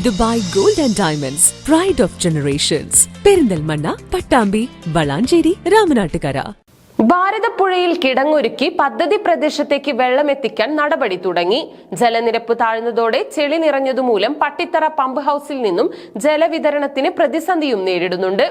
Dubai gold and diamonds pride of generations Perinthalmanna Pattambi Valanchery Ramanattukara. ഭാരതപ്പുഴയിൽ കിടങ്ങൊരുക്കി പദ്ധതി പ്രദേശത്തേക്ക് വെള്ളം എത്തിക്കാൻ നടപടി തുടങ്ങി. ജലനിരപ്പ് താഴ്ന്നതോടെ ചെളി നിറഞ്ഞതുമൂലം പട്ടിത്തറ പമ്പ് ഹൗസിൽ നിന്നും ജലവിതരണത്തിന് പ്രതിസന്ധിയും നേരിടുന്നുണ്ട്.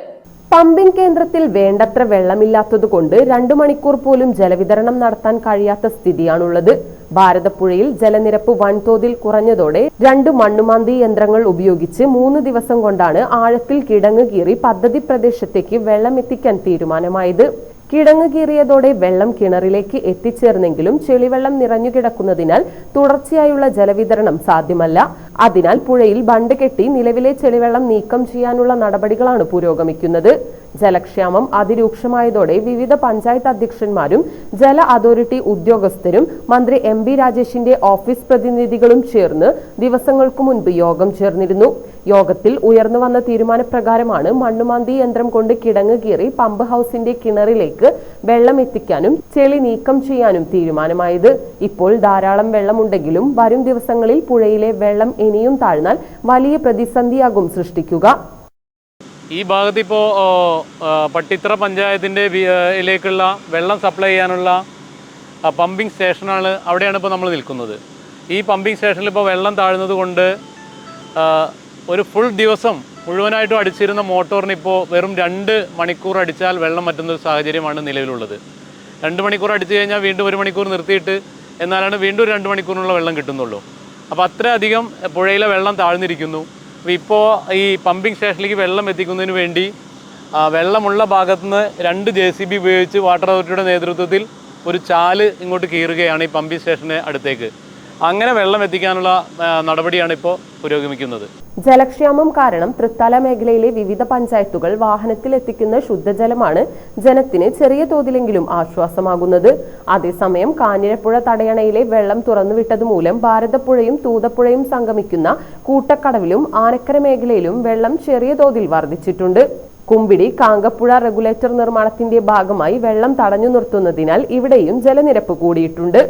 പമ്പിംഗ് കേന്ദ്രത്തിൽ വേണ്ടത്ര വെള്ളമില്ലാത്തതുകൊണ്ട് രണ്ടു മണിക്കൂർ പോലും ജലവിതരണം നടത്താൻ കഴിയാത്ത സ്ഥിതിയാണുള്ളത്. ഭാരതപ്പുഴയിൽ ജലനിരപ്പ് വൻതോതിൽ കുറഞ്ഞതോടെ രണ്ട് മണ്ണുമാന്തി യന്ത്രങ്ങൾ ഉപയോഗിച്ച് മൂന്ന് ദിവസം കൊണ്ടാണ് ആഴത്തിൽ കിടങ്ങ് കീറി പദ്ധതി പ്രദേശത്തേക്ക് വെള്ളം എത്തിക്കാൻ തീരുമാനമായത്. കിടങ്ങ് കീറിയതോടെ വെള്ളം കിണറിലേക്ക് എത്തിച്ചേർന്നെങ്കിലും ചെളിവെള്ളം നിറഞ്ഞുകിടക്കുന്നതിനാൽ തുടർച്ചയായുള്ള ജലവിതരണം സാധ്യമല്ല. അതിനാൽ പുഴയിൽ ബണ്ട് കെട്ടി നിലവിലെ ചെളിവെള്ളം നീക്കം ചെയ്യാനുള്ള നടപടികളാണ് പുരോഗമിക്കുന്നത്. ജലക്ഷാമം അതിരൂക്ഷമായതോടെ വിവിധ പഞ്ചായത്ത് അധ്യക്ഷന്മാരും ജല അതോറിറ്റി ഉദ്യോഗസ്ഥരും മന്ത്രി എം ബി രാജേഷിന്റെ ഓഫീസ് പ്രതിനിധികളും ചേർന്ന് ദിവസങ്ങൾക്കു മുൻപ് യോഗം ചേർന്നിരുന്നു. യോഗത്തിൽ ഉയർന്നു വന്ന തീരുമാനപ്രകാരമാണ് മണ്ണുമാന്തി യന്ത്രം കൊണ്ട് കിടങ്ങ് കീറി പമ്പ് ഹൗസിന്റെ കിണറിലേക്ക് വെള്ളം എത്തിക്കാനും ചെളി നീക്കം ചെയ്യാനും തീരുമാനമായത്. ഇപ്പോൾ ധാരാളം വെള്ളമുണ്ടെങ്കിലും വരും ദിവസങ്ങളിൽ പുഴയിലെ വെള്ളം ഇനിയും താഴ്ന്നാൽ വലിയ പ്രതിസന്ധിയാകും സൃഷ്ടിക്കുക. ഈ ഭാഗത്ത് ഇപ്പോൾ പട്ടിത്ര പഞ്ചായത്തിന്റെ ഇതിലേക്കുള്ള വെള്ളം സപ്ലൈ ചെയ്യാനുള്ള പമ്പിംഗ് സ്റ്റേഷനാണ് അവിടെയാണ് ഇപ്പോൾ നമ്മൾ നിൽക്കുന്നത്. ഈ പമ്പിംഗ് സ്റ്റേഷനിൽ ഇപ്പോൾ വെള്ളം താഴ്ന്നത് കൊണ്ട് ഒരു ഫുൾ ദിവസം മുഴുവനായിട്ടും അടിച്ചിരുന്ന മോട്ടോറിന് ഇപ്പോൾ വെറും രണ്ട് മണിക്കൂർ അടിച്ചാൽ വെള്ളം പറ്റുന്ന ഒരു സാഹചര്യമാണ് നിലവിലുള്ളത്. രണ്ട് മണിക്കൂർ അടിച്ചു കഴിഞ്ഞാൽ വീണ്ടും ഒരു മണിക്കൂർ നിർത്തിയിട്ട് എന്നാലാണ് വീണ്ടും രണ്ട് മണിക്കൂറിനുള്ള വെള്ളം കിട്ടുന്നുള്ളൂ. അപ്പോൾ അത്രയധികം പുഴയിലെ വെള്ളം താഴ്ന്നിരിക്കുന്നു. അപ്പോൾ ഇപ്പോൾ ഈ പമ്പിംഗ് സ്റ്റേഷനിലേക്ക് വെള്ളം എത്തിക്കുന്നതിന് വേണ്ടി വെള്ളമുള്ള ഭാഗത്തുനിന്ന് രണ്ട് ജെ സി ബി ഉപയോഗിച്ച് വാട്ടർ അതോറിറ്റിയുടെ നേതൃത്വത്തിൽ ഒരു ചാൽ ഇങ്ങോട്ട് കീറുകയാണ് ഈ പമ്പിംഗ് സ്റ്റേഷന് അടുത്തേക്ക്. അങ്ങനെ വെള്ളം എത്തിക്കാനുള്ള നടപടിയാണ് ഇപ്പോൾ പുരോഗമിക്കുന്നത്. ജലക്ഷാമം കാരണം തൃത്താല മേഖലയിലെ വിവിധ പഞ്ചായത്തുകൾ വാഹനത്തിൽ എത്തിക്കുന്ന ശുദ്ധജലമാണ് ജനത്തിന് ചെറിയ തോതിലെങ്കിലും ആശ്വാസമാകുന്നത്. അതേസമയം കാഞ്ഞിരപ്പുഴ തടയണയിലെ വെള്ളം തുറന്നുവിട്ടത് മൂലം ഭാരതപ്പുഴയും തൂതപ്പുഴയും സംഗമിക്കുന്ന കൂട്ടക്കടവിലും ആനക്കര മേഖലയിലും വെള്ളം ചെറിയ തോതിൽ വർദ്ധിച്ചിട്ടുണ്ട്. കുമ്പിടി കാങ്കപ്പുഴ റെഗുലേറ്റർ നിർമ്മാണത്തിന്റെ ഭാഗമായി വെള്ളം തടഞ്ഞു നിർത്തുന്നതിനാൽ ഇവിടെയും ജലനിരപ്പ് കൂടിയിട്ടുണ്ട്.